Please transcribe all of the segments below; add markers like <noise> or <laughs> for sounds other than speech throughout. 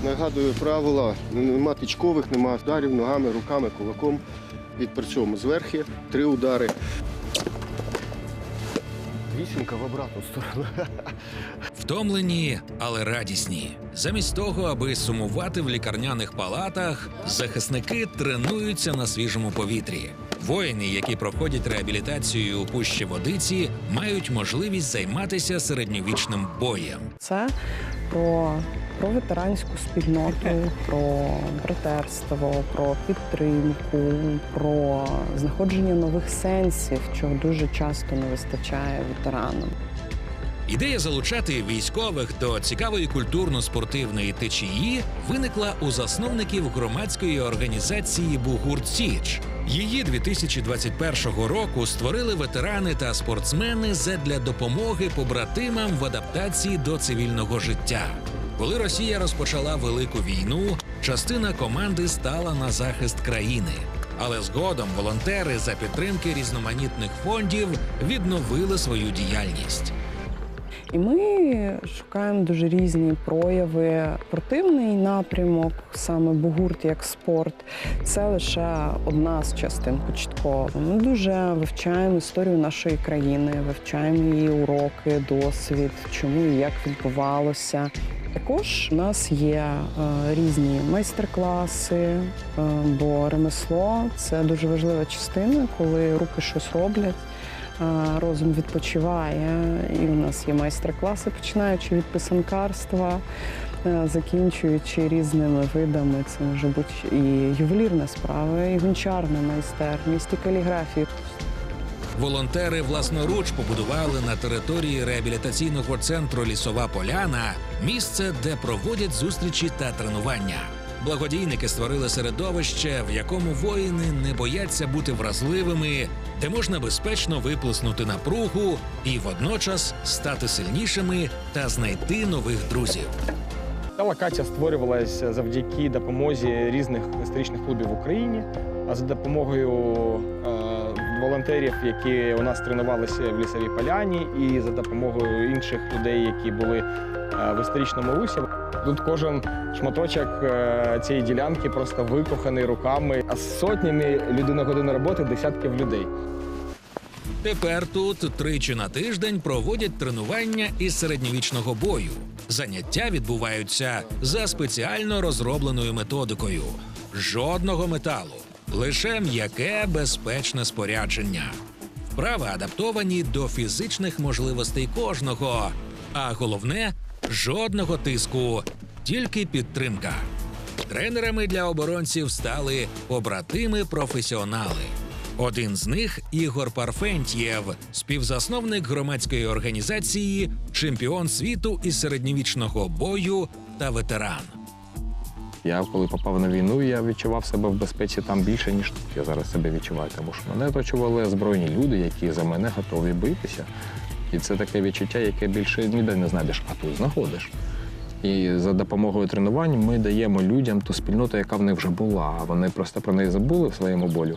Нагадую правила: нема тичкових, нема ударів ногами, руками, кулаком. Відпрацьовуємо зверхи, три удари. Вісімка в обратну сторону. <laughs> Втомлені, але радісні. Замість того, аби сумувати в лікарняних палатах, захисники тренуються на свіжому повітрі. Воїни, які проходять реабілітацію у пущі водиці, мають можливість займатися середньовічним боєм. Це про, про ветеранську спільноту, <laughs> про братерство, про підтримку, про знаходження нових сенсів, чого дуже часто не вистачає ветеранам. Ідея залучати військових до цікавої культурно-спортивної течії виникла у засновників громадської організації Бугурт Січ. Її 2021 року створили ветерани та спортсмени задля допомоги побратимам в адаптації до цивільного життя. Коли Росія розпочала велику війну, частина команди стала на захист країни. Але згодом волонтери за підтримки різноманітних фондів відновили свою діяльність. І ми шукаємо дуже різні прояви. Спортивний напрямок, саме бугурт як спорт, це лише одна з частин початково. Ми дуже вивчаємо історію нашої країни, вивчаємо її уроки, досвід, чому і як відбувалося. Також у нас є е, різні майстер-класи, е, бо ремесло це дуже важлива частина, коли руки щось роблять. Розум відпочиває, і у нас є майстер-класи, починаючи від писанкарства, е, закінчуючи різними видами. Це може бути і ювелірна справа, і гончарна майстерність, і каліграфія. Волонтери власноруч побудували на території реабілітаційного центру Лісова Поляна місце, де проводять зустрічі та тренування. Благодійники створили середовище, в якому воїни не бояться бути вразливими, де можна безпечно виплеснути напругу і водночас стати сильнішими та знайти нових друзів. Ця локація створювалася завдяки допомозі різних історичних клубів в Україні, а за допомогою е, волонтерів, які у нас тренувалися в лісовій поляні, і за допомогою інших людей, які були е, в історичному русі. Тут кожен шматочок е, цієї ділянки просто викоханий руками, а з сотнями людей на роботи десятків людей. Тепер тут тричі на тиждень проводять тренування із середньовічного бою. Заняття відбуваються за спеціально розробленою методикою. Жодного металу, лише м'яке безпечне спорядження. Вправи адаптовані до фізичних можливостей кожного. А головне жодного тиску, тільки підтримка. Тренерами для оборонців стали побратими професіонали. Один з них Ігор Парфентьєв, співзасновник громадської організації, чемпіон світу із середньовічного бою та ветеран. Я коли попав на війну, я відчував себе в безпеці там більше, ніж тут я зараз себе відчуваю. Тому що мене оточували озброєні люди, які за мене готові битися. І це таке відчуття, яке більше ніде не знайдеш, а тут знаходиш. І за допомогою тренувань ми даємо людям ту спільноту, яка в них вже була. Вони просто про неї забули в своєму болю.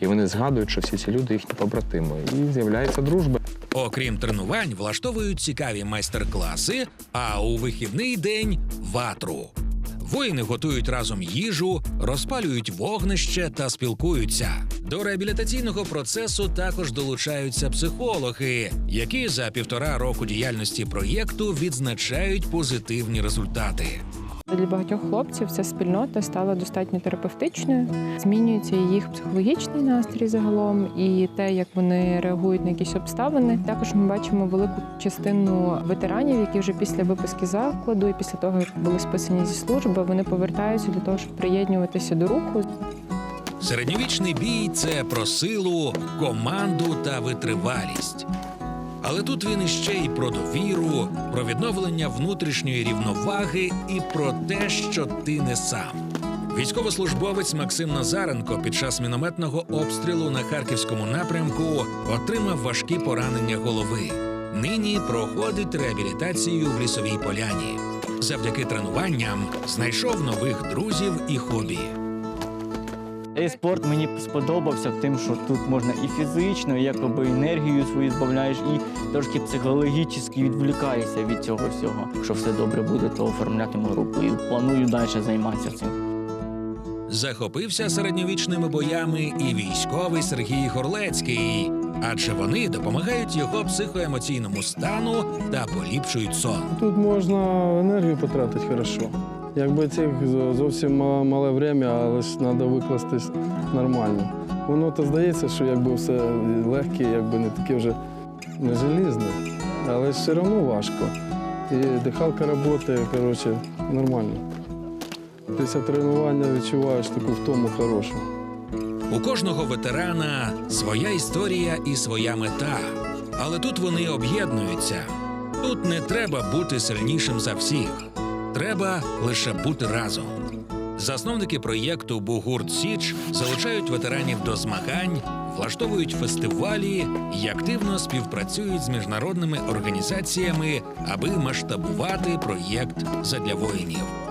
І вони згадують, що всі ці люди їхні побратими. І з'являється дружба. Окрім тренувань, влаштовують цікаві майстер-класи, а у вихідний день ватру. Воїни готують разом їжу, розпалюють вогнище та спілкуються. До реабілітаційного процесу також долучаються психологи, які за півтора року діяльності проєкту відзначають позитивні результати. Для багатьох хлопців ця спільнота стала достатньо терапевтичною. Змінюється і їх психологічний настрій загалом, і те, як вони реагують на якісь обставини. Також ми бачимо велику частину ветеранів, які вже після виписки закладу і після того, як були списані зі служби, вони повертаються для того, щоб приєднуватися до руху. Середньовічний бій це про силу, команду та витривалість. Але тут він іще й про довіру, про відновлення внутрішньої рівноваги і про те, що ти не сам. Військовослужбовець Максим Назаренко під час мінометного обстрілу на харківському напрямку отримав важкі поранення голови. Нині проходить реабілітацію в лісовій поляні. Завдяки тренуванням знайшов нових друзів і хобі. Цей спорт мені сподобався тим, що тут можна і фізично, і якоби енергію свою збавляєш, і трошки психологічно відволікаєшся від цього всього. Якщо все добре буде, то оформлятиму групу і планую далі займатися цим. Захопився середньовічними боями і військовий Сергій Горлецький, адже вони допомагають його психоемоційному стану та поліпшують сон. Тут можна енергію потратити хорошо. Якби цих зовсім мале время, але ж треба викластись нормально. Воно то здається, що якби все легке, якби не таке вже не желізне, але все одно важко. І дихалка працює, коротше, нормально. Після тренування відчуваєш таку втому хорошу. У кожного ветерана своя історія і своя мета. Але тут вони об'єднуються. Тут не треба бути сильнішим за всіх. Треба лише бути разом. Засновники проєкту Бугурт Січ залучають ветеранів до змагань, влаштовують фестивалі і активно співпрацюють з міжнародними організаціями, аби масштабувати проєкт задля воїнів.